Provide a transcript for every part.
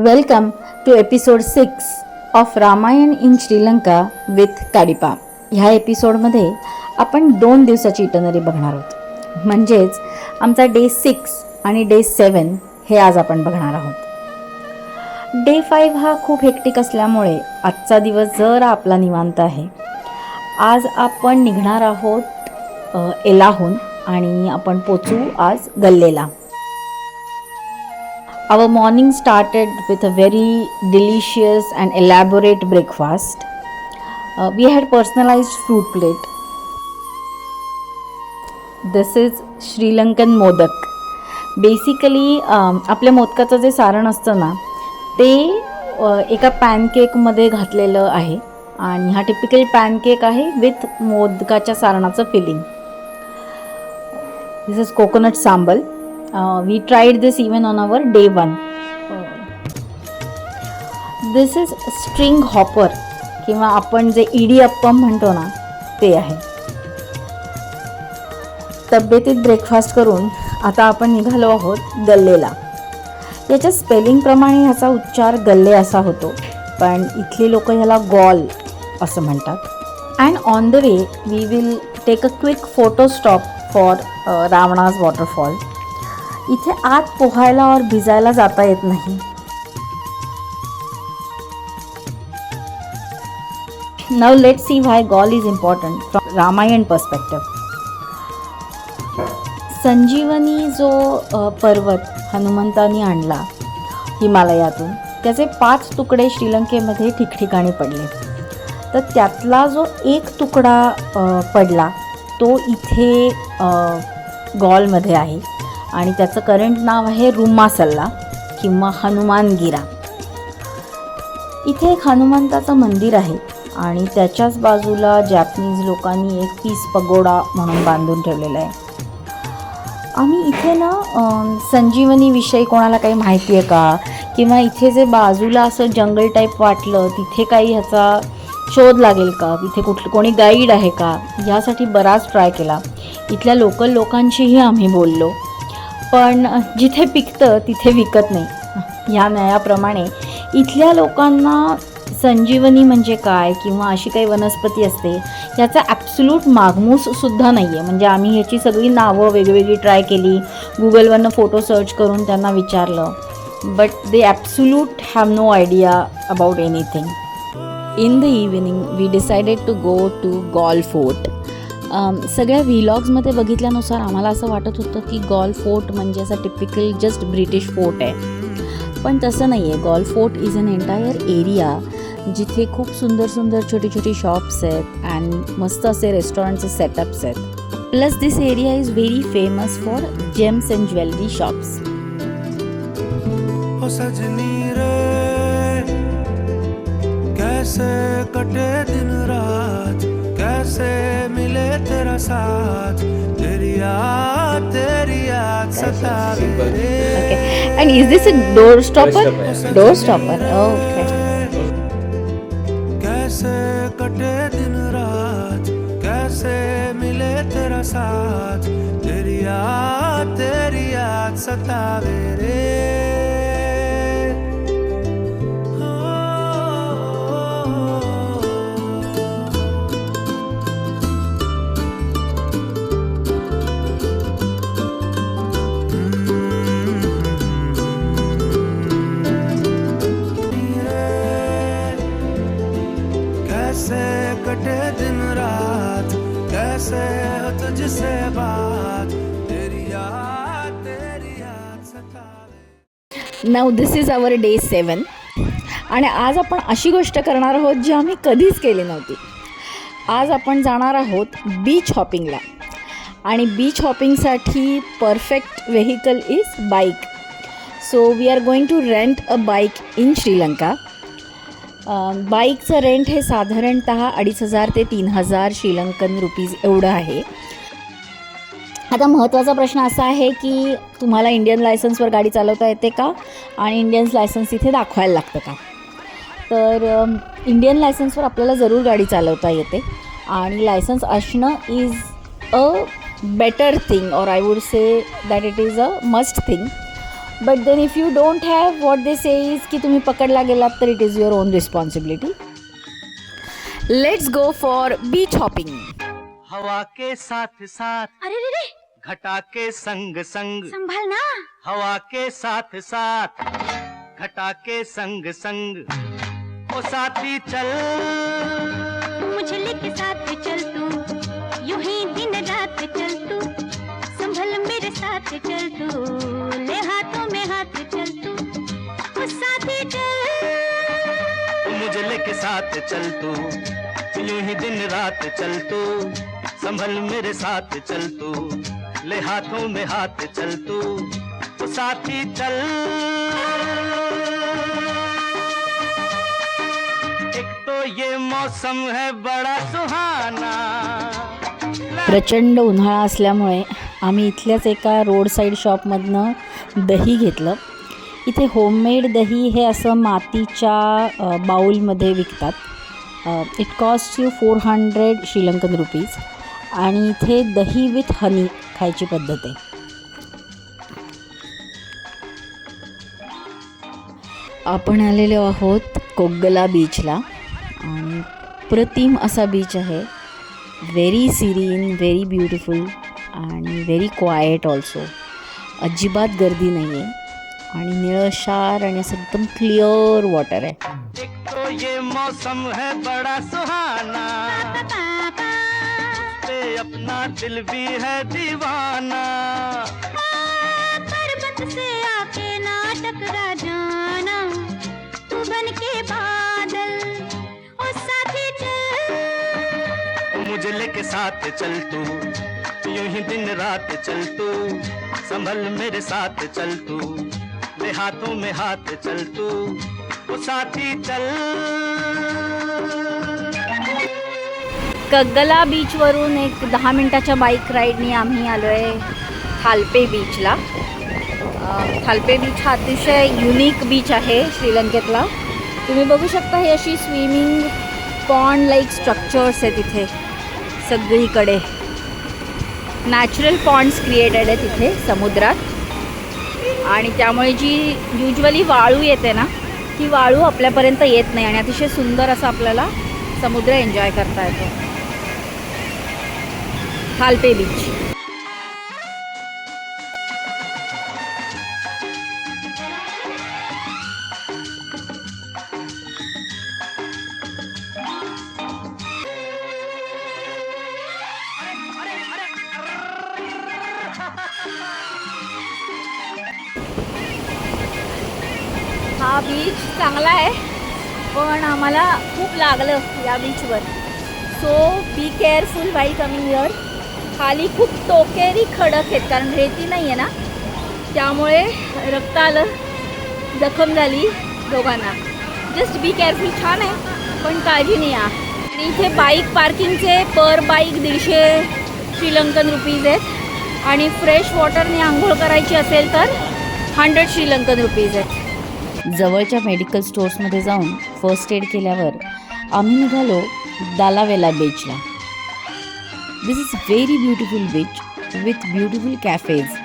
Welcome to episode six of Ramayana in Sri Lanka with काडिपा ह्या एपिसोडमध्ये आपण दोन दिवसाची इटनरी बघणार आहोत. म्हणजेच आमचा डे सिक्स आणि डे सेवन हे आज आपण बघणार आहोत. डे फाईव्ह हा खूप हेक्टिक असल्यामुळे आजचा दिवस जरा आपला निवांत आहे. आज आपण निघणार आहोत एलाहून आणि आपण पोचू आज गल्लेला. Our morning started with a very delicious and elaborate breakfast. Uh, we had personalized fruit plate. This is Sri Lankan modak basically आपल्या मोदकाचं जे सारण असतं ना ते एका पॅनकेकमध्ये घातलेलं आहे आणि हा टिपिकल पॅनकेक आहे विथ मोदकाच्या सारणाचं filling this is coconut sambol we tried this even on our day one this is string hopper किंवा आपण जे इडी अप्पम म्हणतो ना ते आहे. तब्येतीत ब्रेकफास्ट करून आता आपण निघालो आहोत गल्लेला. याच्या स्पेलिंगप्रमाणे ह्याचा उच्चार गल्ले असा होतो पण इथली लोक ह्याला गॉल असं म्हणतात. And on the way we will take a quick photo stop for Ravana's waterfall इथे आत पोहायला और भिजायला जाता येत नाही. Now let see why Galle is important from Ramayana perspective Sanjeevani जो पर्वत हनुमंतानी आणला हिमालयातून त्याचे पाच तुकडे श्रीलंकेमध्ये ठिकठिकाणी पडले. तर त्यातला जो एक तुकडा पडला तो इथे गॉलमध्ये आहे. आणि त्याचं करंट नाव आहे रुमासल्ला किंवा हनुमानगिरा इथे एक हनुमंताचं मंदिर आहे आणि त्याच्याच बाजूला जॅपनीज लोकांनी एक पीस पगोडा म्हणून बांधून ठेवलेला आहे. आम्ही इथे ना संजीवनीविषयी कोणाला काही माहिती आहे का? किंवा इथे जे बाजूला असं जंगल टाईप वाटलं तिथे काही ह्याचा शोध लागेल का? इथे कुठलं कोणी गाईड आहे का? यासाठी बराच ट्राय केला. इथल्या लोकल लोकांशीही आम्ही बोललो. पण जिथे पिकतं तिथे विकत नाही. ह्या न्यायाप्रमाणे इथल्या लोकांना संजीवनी म्हणजे काय किंवा अशी काही वनस्पती असते याचा ॲब्सल्यूट मागमूससुद्धा नाही आहे म्हणजे आम्ही ह्याची सगळी नावं वेगवेगळी ट्राय केली गुगलवरनं फोटो सर्च करून त्यांना विचारलं but they absolute have no idea about anything in the evening we decided to go to Galle fort सगळ्या व्हिलॉग्समध्ये बघितल्यानुसार आम्हाला असं वाटत होतं की गॉल फोर्ट म्हणजे असं टिपिकल जस्ट ब्रिटिश फोर्ट आहे. पण तसं नाही आहे Galle fort is an entire area जिथे खूप सुंदर सुंदर छोटी छोटी शॉप्स आहेत अँड मस्त असे रेस्टॉरंटचे सेटअप्स आहेत. Plus this area is very famous for gems and jewellery shops कैसे कटे दिन रात? कैसे मिले तेरा साथ तेरी याद तेरी याद सतावे रे okay and is this a door stopper stopper, door stopper okay कैसे कटे दिन रात कैसे मिले तेरा साथ तेरी याद तेरी याद सतावे रे। कैसे हो तुझसे बात तेरी याद तेरी याद सतावे। Now this is our day सेवन आणि आज आपण अशी गोष्ट करणार आहोत जी आम्ही कधीच केली नव्हती. आज आपण जाणार आहोत बीच हॉपिंगला आणि beach हॉपिंगसाठी perfect vehicle is bike so we are going to rent a bike in Sri Lanka बाईकचं रेंट हे साधारणतः अडीच हजार ते तीन हजार श्रीलंकन रुपीज एवढं आहे. आता महत्त्वाचा प्रश्न असा आहे की तुम्हाला इंडियन लायसन्सवर गाडी चालवता येते का? आणि इंडियन लायसन्स इथे दाखवायला लागतं का? तर इंडियन लायसन्सवर आपल्याला जरूर गाडी चालवता येते. आणि लायसन्स असणं इज अ बेटर थिंग और I would say that it is a must thing but then if you don't have what they say is की तुम्ही पकडला गेलात तर it is your own responsibility let's go for beach hopping हवा के साथ साथ अरे रे रे घटा के संग संग संभालना। हवा के साथ साथ घटा के संग संग ओ साथी चल। चल तू। यूँ ही दिन रात चल तू। संभल मेरे साथ चल तू। ले हाथों में हाथ चल तू। ओ साथी चल। एक तो ये मौसम है बड़ा सुहाना। प्रचंड उन्हाळा असल्यामुळे आम्ही इथल्याच एका रोड साईड शॉपमधनं दही घेतलं. इथे होममेड दही हे असं मातीच्या बाऊलमध्ये विकतात. It cost you four hundred Sri Lankan rupees आणि इथे दही विथ हनी खायची पद्धत आहे. आपण आलेलो आहोत कोग्गला बीचला आणि प्रतिम असा बीच आहे. व्हेरी सिरीन व्हेरी ब्युटिफुल आणि व्हेरी क्वायट ऑल्सो अजिबात गर्दी नाही आहे आणि निळशार आणि असं एकदम क्लिअर वॉटर आहे. एक तो ये मौसम है बड़ा सुहाना। पे अपना दिल भी है दीवाना। पर्वत से आके ना टकरा जाना। तू बन के बादल ओ साथी चल। मुझे लेके साथ चल तू। यूँ ही दिन रात चल तू। संभल मेरे साथ चल तू। अपने हाथों में हाथ चल तू वो साथी चल। कग्गला बीचवरून एक दहा मिनटाच्या बाईक राईडनी आम्ही आलो आहे थालपे बीचला. थालपे बीच हा अतिशय युनिक बीच आहे श्रीलंकेतला. तुम्ही बघू शकता ही अशी स्विमिंग पॉन्ड लाईक स्ट्रक्चर्स आहे तिथे सगळीकडे. नॅचरल पॉन्ड्स क्रिएटेड आहे तिथे समुद्रात. आणि त्यामुळे जी युजली वाळू येते ना ती वाळू आपल्यापर्यंत येत नाही आणि अतिशय सुंदर असं आपल्याला समुद्र एन्जॉय करता येतो. खालपे बीच हा बीच चांगला आहे पण आम्हाला खूप लागलं या बीचवर सो बी केअरफुल बाई कमिंग इयर खाली खूप टोकेरी खडक आहेत कारण रेती नाही आहे ना? त्यामुळे रक्त आलं जखम झाली दोघांना. जस्ट बी केअरफुल छान आहे पण काळजी या आणि इथे बाईक पार्किंगचे पर बाईक दीडशे श्रीलंकन रुपीज आहेत. आणि फ्रेश वॉटरने आंघोळ करायची असेल तर हंड्रेड श्रीलंकन रुपीज आहेत. जवळच्या मेडिकल स्टोर्समध्ये जाऊन फर्स्ट एड केल्यावर आम्ही निघालो दालावेला बीचला this is very beautiful beach with beautiful cafes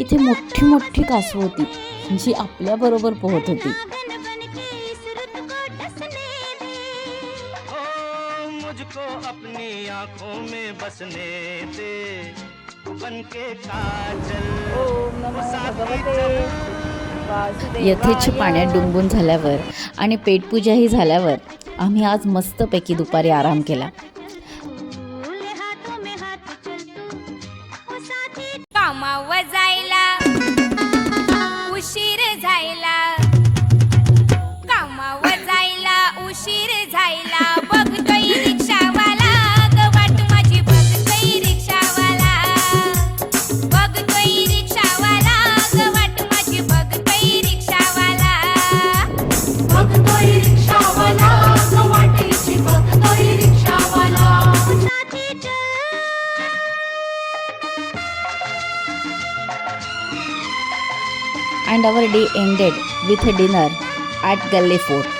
इथे मोठी मोठी कासवं होती जी आपल्याबरोबर पोहत होती. में बसने दे बन के काजल। चल यथेच्छ पाण्यात डुंबून झाल्यावर आणि पेटपूजाही झाल्यावर आम्ही आज मस्तपैकी दुपारी आराम केला. And our day ended with a dinner at Galley Fort.